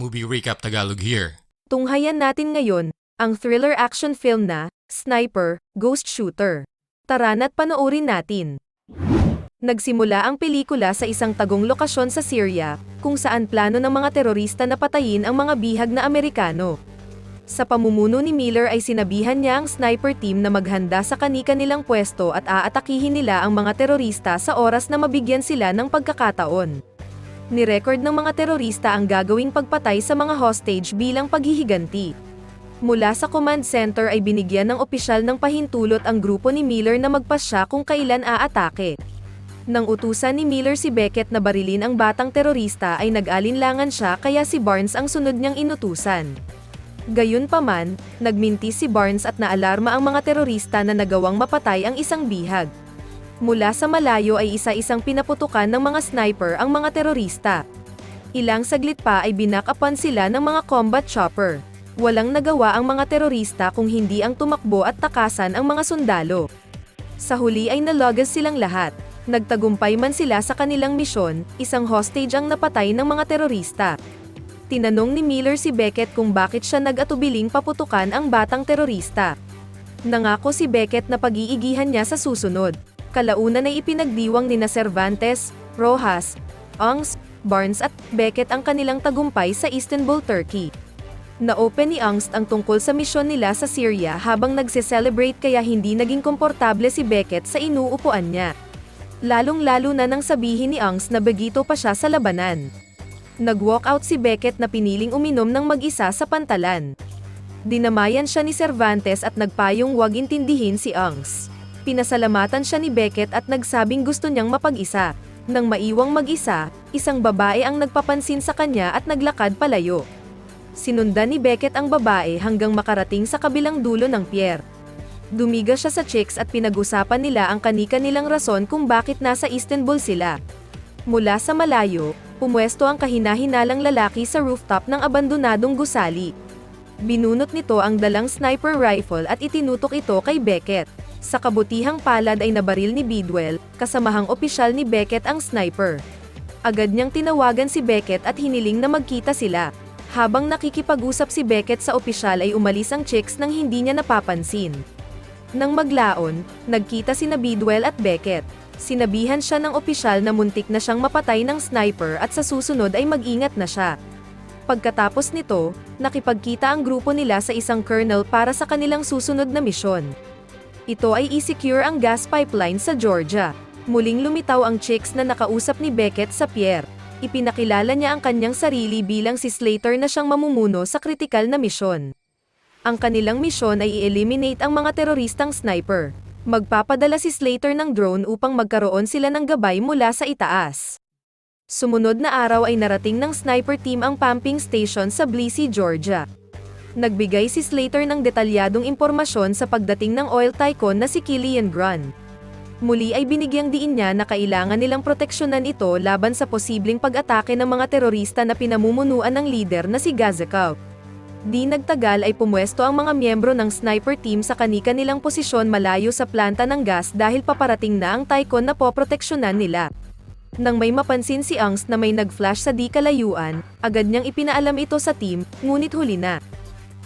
Movie Recap Tagalog here. Tunghayan natin ngayon, ang thriller action film na, Sniper, Ghost Shooter. Tara na't panoorin natin. Nagsimula ang pelikula sa isang tagong lokasyon sa Syria, kung saan plano ng mga terorista na patayin ang mga bihag na Amerikano. Sa pamumuno ni Miller ay sinabihan niya ang sniper team na maghanda sa kanika nilang pwesto at aatakihin nila ang mga terorista sa oras na mabigyan sila ng pagkakataon. Nirecord ng mga terorista ang gagawing pagpatay sa mga hostage bilang paghihiganti. Mula sa command center ay binigyan ng opisyal ng pahintulot ang grupo ni Miller na magpasya kung kailan aatake. Nang utusan ni Miller si Beckett na barilin ang batang terorista ay nag-alinlangan siya kaya si Barnes ang sunod niyang inutusan. Gayunpaman, nagminti si Barnes at naalarma ang mga terorista na nagawang mapatay ang isang bihag. Mula sa malayo ay isa-isang pinaputukan ng mga sniper ang mga terorista. Ilang saglit pa ay binakapan sila ng mga combat chopper. Walang nagawa ang mga terorista kung hindi ang tumakbo at takasan ang mga sundalo. Sa huli ay nalogas silang lahat. Nagtagumpay man sila sa kanilang misyon, isang hostage ang napatay ng mga terorista. Tinanong ni Miller si Beckett kung bakit siya nag-atubiling paputukan ang batang terorista. Nangako si Beckett na pag-iigihan niya sa susunod. Kalaunan ay ipinagdiwang ni Cervantes, Rojas, Angs, Barnes at Beckett ang kanilang tagumpay sa Istanbul, Turkey. Na-open ni Angst ang tungkol sa misyon nila sa Syria habang nagse-celebrate kaya hindi naging komportable si Beckett sa inuupuan niya. Lalong-lalo na nang sabihin ni Angst na begito pa siya sa labanan. Nag-walkout si Beckett na piniling uminom ng mag-isa sa pantalan. Dinamayan siya ni Cervantes at nagpayong wag intindihin si Angst. Pinasalamatan siya ni Beckett at nagsabing gusto niyang mapag-isa. Nang maiwang mag-isa, isang babae ang nagpapansin sa kanya at naglakad palayo. Sinundan ni Beckett ang babae hanggang makarating sa kabilang dulo ng pier. Dumiga siya sa chicks at pinag-usapan nila ang kanika nilang rason kung bakit nasa Istanbul sila. Mula sa malayo, pumwesto ang kahinahinalang lalaki sa rooftop ng abandonadong gusali. Binunot nito ang dalang sniper rifle at itinutok ito kay Beckett. Sa kabutihang palad ay nabaril ni Bidwell, kasamahang opisyal ni Beckett ang sniper. Agad niyang tinawagan si Beckett at hiniling na magkita sila. Habang nakikipag-usap si Beckett sa opisyal ay umalis ang chicks nang hindi niya napapansin. Nang maglaon, nagkita sina Bidwell at Beckett. Sinabihan siya ng opisyal na muntik na siyang mapatay ng sniper at sa susunod ay mag-ingat na siya. Pagkatapos nito, nakipagkita ang grupo nila sa isang colonel para sa kanilang susunod na misyon. Ito ay i-secure ang gas pipeline sa Georgia. Muling lumitaw ang chicks na nakausap ni Beckett sa pier. Ipinakilala niya ang kanyang sarili bilang si Slater na siyang mamumuno sa kritikal na misyon. Ang kanilang misyon ay i-eliminate ang mga teroristang sniper. Magpapadala si Slater ng drone upang magkaroon sila ng gabay mula sa itaas. Sumunod na araw ay narating ng sniper team ang pumping station sa Blisey, Georgia. Nagbigay si Slater ng detalyadong impormasyon sa pagdating ng oil tycoon na si Killian Grun. Muli ay binigyang diin niya na kailangan nilang proteksyonan ito laban sa posibleng pag-atake ng mga terorista na pinamumunuan ng lider na si Gazakov. Di nagtagal ay pumwesto ang mga miyembro ng sniper team sa kanika nilang posisyon malayo sa planta ng gas dahil paparating na ang tycoon na poproteksyonan nila. Nang may mapansin si Angst na may nag-flash sa di kalayuan, agad niyang ipinaalam ito sa team, ngunit huli na.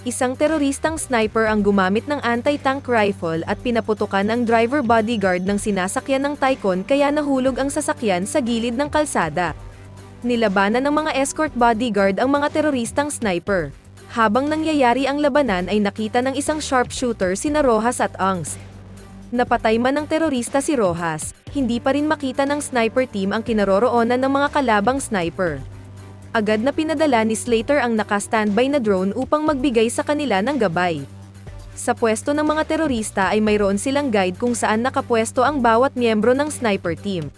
Isang teroristang sniper ang gumamit ng anti-tank rifle at pinaputukan ang driver bodyguard ng sinasakyan ng Tycoon kaya nahulog ang sasakyan sa gilid ng kalsada. Nilabanan ng mga escort bodyguard ang mga teroristang sniper. Habang nangyayari ang labanan ay nakita ng isang sharpshooter sina Rojas at Angst. Napatay man ng terorista si Rojas, hindi pa rin makita ng sniper team ang kinaroroonan ng mga kalabang sniper. Agad na pinadala ni Slater ang naka-standby na drone upang magbigay sa kanila ng gabay. Sa pwesto ng mga terorista ay mayroon silang guide kung saan nakapwesto ang bawat miyembro ng sniper team.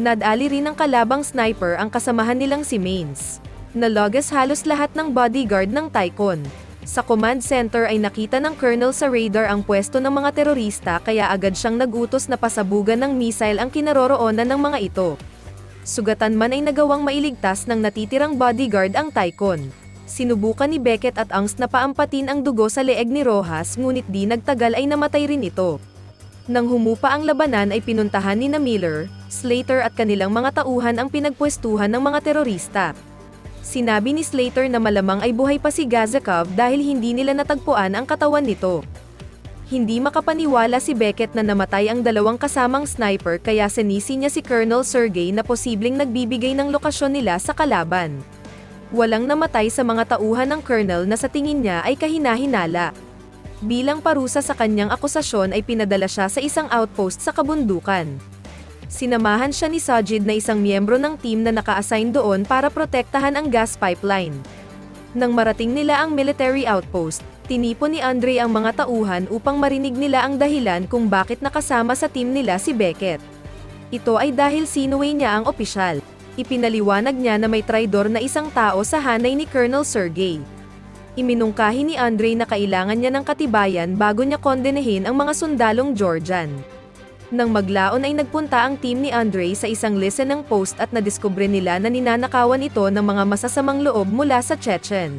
Nadali rin ng kalabang sniper ang kasamahan nilang si Mains. Nalogas halos lahat ng bodyguard ng Tycoon. Sa command center ay nakita ng colonel sa radar ang pwesto ng mga terorista kaya agad siyang nagutos na pasabugan ng missile ang kinaroroonan ng mga ito. Sugatan man ay nagawang mailigtas ng natitirang bodyguard ang Tycoon. Sinubukan ni Beckett at Angst na paampatin ang dugo sa leeg ni Rojas ngunit di nagtagal ay namatay rin ito. Nang humupa ang labanan ay pinuntahan ni na Miller, Slater at kanilang mga tauhan ang pinagpwestuhan ng mga terorista. Sinabi ni Slater na malamang ay buhay pa si Gazakov dahil hindi nila natagpuan ang katawan nito. Hindi makapaniwala si Beckett na namatay ang dalawang kasamang sniper kaya sinisi niya si Colonel Sergey na posibleng nagbibigay ng lokasyon nila sa kalaban. Walang namatay sa mga tauhan ng Colonel na sa tingin niya ay kahinahinala. Bilang parusa sa kanyang akusasyon ay pinadala siya sa isang outpost sa kabundukan. Sinamahan siya ni Sajid na isang miyembro ng team na naka-assign doon para protektahan ang gas pipeline. Nang marating nila ang military outpost, tinipon ni Andre ang mga tauhan upang marinig nila ang dahilan kung bakit nakasama sa team nila si Beckett. Ito ay dahil sinuway niya ang opisyal. Ipinaliwanag niya na may traidor na isang tao sa hanay ni Colonel Sergey. Iminungkahi ni Andre na kailangan niya ng katibayan bago niya kondenehin ang mga sundalong Georgian. Nang maglaon ay nagpunta ang team ni Andre sa isang listenang post at nadiskubre nila na ninanakawan ito ng mga masasamang loob mula sa Chechen.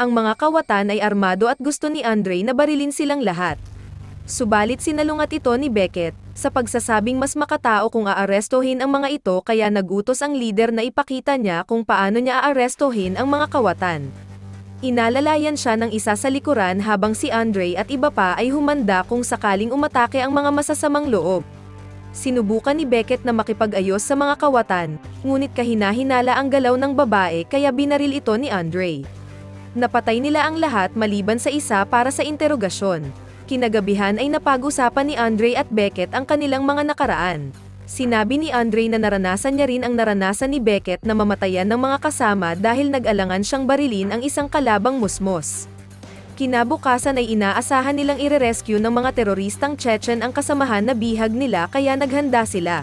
Ang mga kawatan ay armado at gusto ni Andre na barilin silang lahat. Subalit sinalungat ito ni Beckett, sa pagsasabing mas makatao kung aarestohin ang mga ito kaya nagutos ang leader na ipakita niya kung paano niya aarestohin ang mga kawatan. Inalalayan siya ng isa sa likuran habang si Andre at iba pa ay humanda kung sakaling umatake ang mga masasamang loob. Sinubukan ni Beckett na makipag-ayos sa mga kawatan, ngunit kahinahinala ang galaw ng babae kaya binaril ito ni Andre. Napatay nila ang lahat maliban sa isa para sa interogasyon. Kinagabihan ay napag-usapan ni Andre at Beckett ang kanilang mga nakaraan. Sinabi ni Andre na naranasan niya rin ang naranasan ni Beckett na mamatayan ng mga kasama dahil nag-alangan siyang barilin ang isang kalabang musmos. Kinabukasan ay inaasahan nilang ire-rescue ng mga teroristang Chechen ang kasamahan na bihag nila kaya naghanda sila.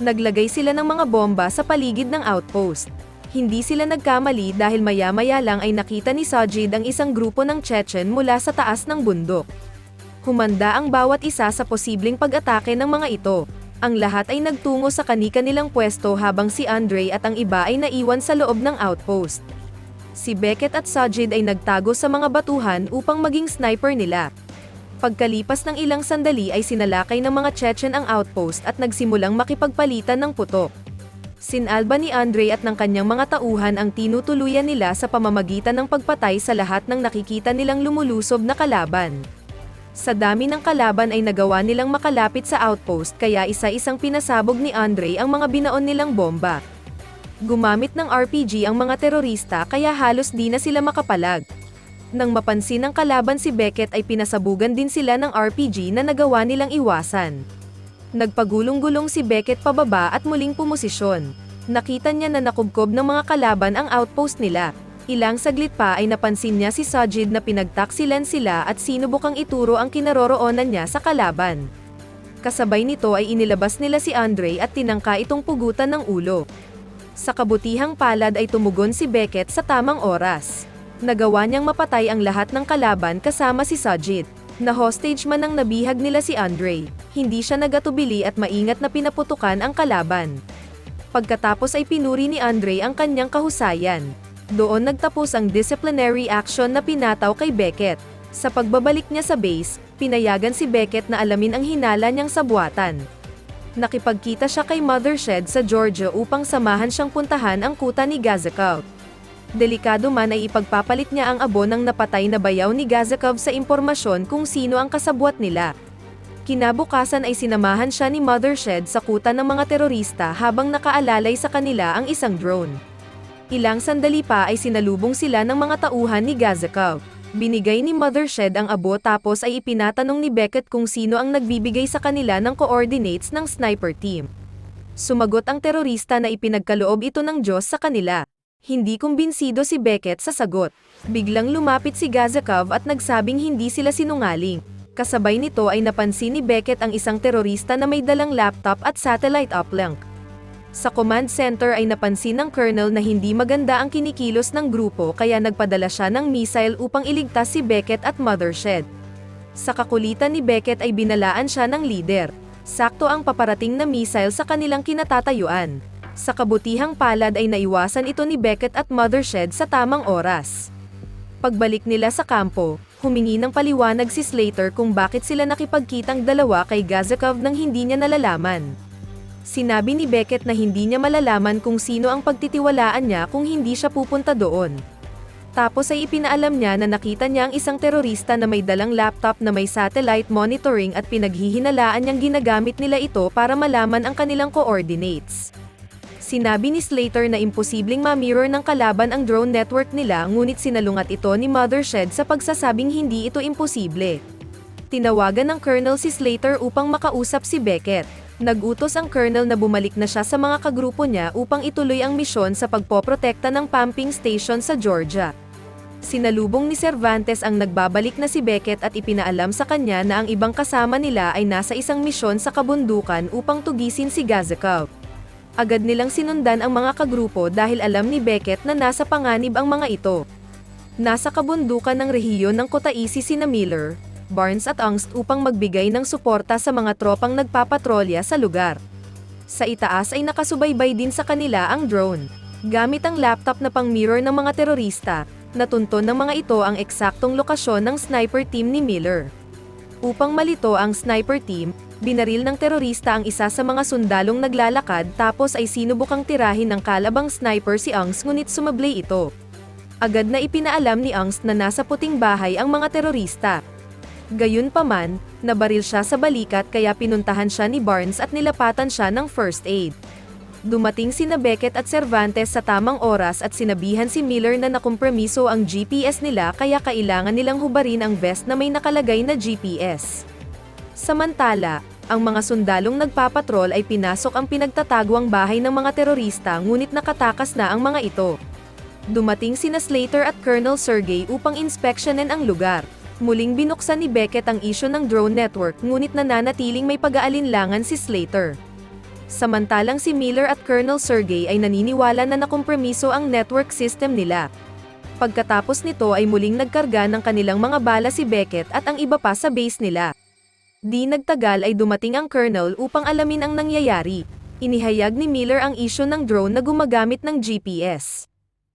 Naglagay sila ng mga bomba sa paligid ng outpost. Hindi sila nagkamali dahil maya-maya lang ay nakita ni Sajid ang isang grupo ng Chechen mula sa taas ng bundok. Humanda ang bawat isa sa posibleng pag-atake ng mga ito. Ang lahat ay nagtungo sa kani-kanilang pwesto habang si Andre at ang iba ay naiwan sa loob ng outpost. Si Beckett at Sajid ay nagtago sa mga batuhan upang maging sniper nila. Pagkalipas ng ilang sandali ay sinalakay ng mga Chechen ang outpost at nagsimulang makipagpalitan ng putok. Sinalba ni Andre at ng kanyang mga tauhan ang tinutuluyan nila sa pamamagitan ng pagpatay sa lahat ng nakikita nilang lumulusob na kalaban. Sa dami ng kalaban ay nagawa nilang makalapit sa outpost kaya isa-isang pinasabog ni Andre ang mga binaon nilang bomba. Gumamit ng RPG ang mga terorista kaya halos di na sila makapalag. Nang mapansin ng kalaban si Beckett ay pinasabugan din sila ng RPG na nagawa nilang iwasan. Nagpagulong-gulong si Beckett pababa at muling pumosisyon. Nakita niya na nakubkob ng mga kalaban ang outpost nila. Ilang saglit pa ay napansin niya si Sajid na pinagtaksilan sila at sinubukang ituro ang kinaroroonan niya sa kalaban. Kasabay nito ay inilabas nila si Andre at tinangka itong pugutan ng ulo. Sa kabutihang palad ay tumugon si Beckett sa tamang oras. Nagawa niyang mapatay ang lahat ng kalaban kasama si Sajid. Na hostage man ang nabihag nila si Andre, hindi siya nagatubili at maingat na pinaputukan ang kalaban. Pagkatapos ay pinuri ni Andre ang kanyang kahusayan. Doon nagtapos ang disciplinary action na pinataw kay Beckett. Sa pagbabalik niya sa base, pinayagan si Beckett na alamin ang hinala niyang sabuatan. Nakipagkita siya kay Mother Shed sa Georgia upang samahan siyang puntahan ang kuta ni Gazakov. Delikado man ay ipagpapalit niya ang abo ng napatay na bayaw ni Gazakov sa impormasyon kung sino ang kasabwat nila. Kinabukasan ay sinamahan siya ni Mother Shed sa kuta ng mga terorista habang nakaalalay sa kanila ang isang drone. Ilang sandali pa ay sinalubong sila ng mga tauhan ni Gazakov. Binigay ni Mother Shed ang abo tapos ay ipinatanong ni Beckett kung sino ang nagbibigay sa kanila ng coordinates ng sniper team. Sumagot ang terorista na ipinagkaloob ito ng Diyos sa kanila. Hindi kumbinsido si Beckett sa sagot. Biglang lumapit si Gazakov at nagsabing hindi sila sinungaling. Kasabay nito ay napansin ni Beckett ang isang terorista na may dalang laptop at satellite uplink. Sa command center ay napansin ng colonel na hindi maganda ang kinikilos ng grupo kaya nagpadala siya ng missile upang iligtas si Beckett at Mother Shed. Sa kakulitan ni Beckett ay binalaan siya ng leader. Sakto ang paparating na missile sa kanilang kinatatayuan. Sa kabutihang palad ay naiwasan ito ni Beckett at Mother Shed sa tamang oras. Pagbalik nila sa kampo, humingi ng paliwanag si Slater kung bakit sila nakipagkitang dalawa kay Gazakov nang hindi niya nalalaman. Sinabi ni Beckett na hindi niya malalaman kung sino ang pagtitiwalaan niya kung hindi siya pupunta doon. Tapos ay ipinaalam niya na nakita niya ang isang terorista na may dalang laptop na may satellite monitoring at pinaghihinalaan niyang ginagamit nila ito para malaman ang kanilang coordinates. Sinabi ni Slater na imposibleng ma-mirror ng kalaban ang drone network nila ngunit sinalungat ito ni Mothershed sa pagsasabing hindi ito imposible. Tinawagan ng Colonel si Slater upang makausap si Beckett. Nagutos ang Colonel na bumalik na siya sa mga kagrupo niya upang ituloy ang misyon sa pagpoprotekta ng pumping station sa Georgia. Sinalubong ni Cervantes ang nagbabalik na si Beckett at ipinaalam sa kanya na ang ibang kasama nila ay nasa isang misyon sa kabundukan upang tugisin si Gazakov. Agad nilang sinundan ang mga kagrupo dahil alam ni Beckett na nasa panganib ang mga ito. Nasa kabundukan ng rehiyon ng Kutaisi sina Miller, Barnes at Angst upang magbigay ng suporta sa mga tropang nagpapatrolya sa lugar. Sa itaas ay nakasubaybay din sa kanila ang drone. Gamit ang laptop na pang-mirror ng mga terorista, natunton ng mga ito ang eksaktong lokasyon ng sniper team ni Miller. Upang malito ang sniper team, binaril ng terorista ang isa sa mga sundalong naglalakad tapos ay sinubukang tirahin ng kalabang sniper si Angst ngunit sumablay ito. Agad na ipinaalam ni Angst na nasa puting bahay ang mga terorista. Gayunpaman, nabaril siya sa balikat kaya pinuntahan siya ni Barnes at nilapatan siya ng first aid. Dumating sina Beckett at Cervantes sa tamang oras at sinabihan si Miller na nakompromiso ang GPS nila kaya kailangan nilang hubarin ang vest na may nakalagay na GPS. Samantala, ang mga sundalong nagpapatrol ay pinasok ang pinagtatagwang bahay ng mga terorista ngunit nakatakas na ang mga ito. Dumating sina Slater at Colonel Sergey upang inspeksyonin ang lugar. Muling binuksan ni Beckett ang isyo ng drone network ngunit nananatiling may pag-aalinlangan si Slater. Samantalang si Miller at Colonel Sergey ay naniniwala na nakompromiso ang network system nila. Pagkatapos nito ay muling nagkarga ng kanilang mga bala si Beckett at ang iba pa sa base nila. Di nagtagal ay dumating ang Colonel upang alamin ang nangyayari. Inihayag ni Miller ang isyo ng drone na gumagamit ng GPS.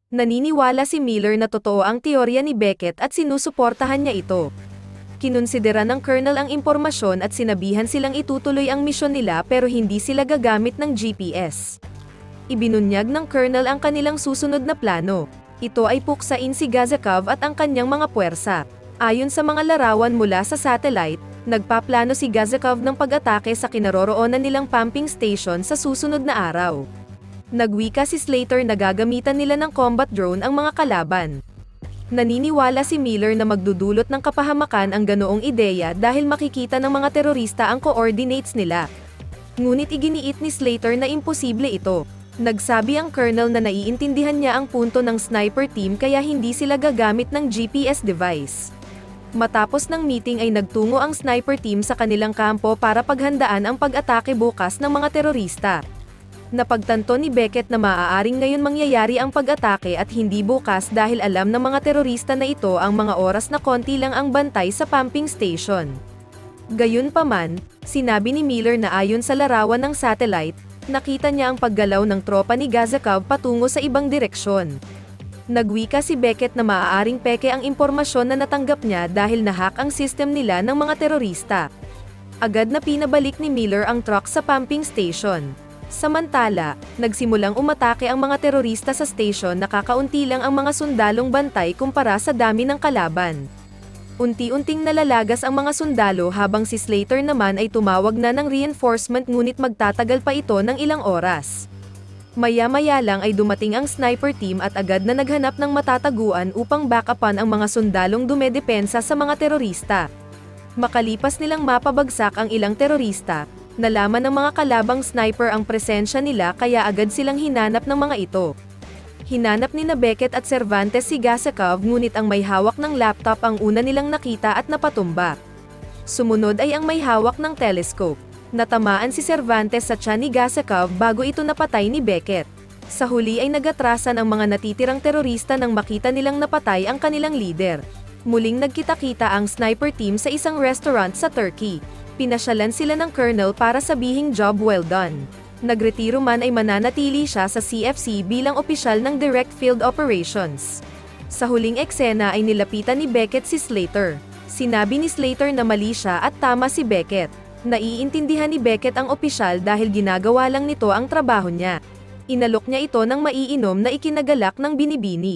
Naniniwala si Miller na totoo ang teorya ni Beckett at sinusuportahan niya ito. Kinonsidera ng Colonel ang impormasyon at sinabihan silang itutuloy ang misyon nila pero hindi sila gagamit ng GPS. Ibinunyag ng Colonel ang kanilang susunod na plano. Ito ay puksain si Gazakov at ang kanyang mga puwersa. Ayon sa mga larawan mula sa satellite, nagpaplano si Gazakov ng pag-atake sa kinaroroonan nilang pumping station sa susunod na araw. Nagwika si Slater na gagamitan nila ng combat drone ang mga kalaban. Naniniwala si Miller na magdudulot ng kapahamakan ang ganoong ideya dahil makikita ng mga terorista ang coordinates nila. Ngunit iginiit ni Slater na imposible ito. Nagsabi ang colonel na naiintindihan niya ang punto ng sniper team kaya hindi sila gagamit ng GPS device. Matapos ng meeting ay nagtungo ang sniper team sa kanilang kampo para paghandaan ang pag-atake bukas ng mga terorista. Napagtanto ni Beckett na maaaring ngayon mangyayari ang pag-atake at hindi bukas dahil alam ng mga terorista na ito ang mga oras na konti lang ang bantay sa pumping station. Gayunpaman, sinabi ni Miller na ayon sa larawan ng satellite, nakita niya ang paggalaw ng tropa ni Gazakov patungo sa ibang direksyon. Nagwika si Beckett na maaaring peke ang impormasyon na natanggap niya dahil nahack ang system nila ng mga terorista. Agad na pinabalik ni Miller ang truck sa pumping station. Samantala, nagsimulang umatake ang mga terorista sa station na kakaunti lang ang mga sundalong bantay kumpara sa dami ng kalaban. Unti-unting nalalagas ang mga sundalo habang si Slater naman ay tumawag na ng reinforcement ngunit magtatagal pa ito ng ilang oras. Maya-maya lang ay dumating ang sniper team at agad na naghanap ng matataguan upang backupan ang mga sundalong dumedepensa sa mga terorista. Makalipas nilang mapabagsak ang ilang terorista, nalaman ng mga kalabang sniper ang presensya nila kaya agad silang hinanap ng mga ito. Hinanap ni Beckett at Cervantes si Gazakov ngunit ang may hawak ng laptop ang una nilang nakita at napatumba. Sumunod ay ang may hawak ng telescope. Natamaan si Cervantes sa tiyan ni Gazakov bago ito napatay ni Beckett. Sa huli ay nagatrasan ang mga natitirang terorista nang makita nilang napatay ang kanilang leader. Muling nagkita-kita ang sniper team sa isang restaurant sa Turkey. Pinasyalan sila ng colonel para sabihing job well done. Nagretiro man ay mananatili siya sa CFC bilang opisyal ng Direct Field Operations. Sa huling eksena ay nilapitan ni Beckett si Slater. Sinabi ni Slater na mali siya at tama si Beckett. Naiintindihan ni Beckett ang opisyal dahil ginagawa lang nito ang trabaho niya. Inalok niya ito ng maiinom na ikinagalak ng binibini.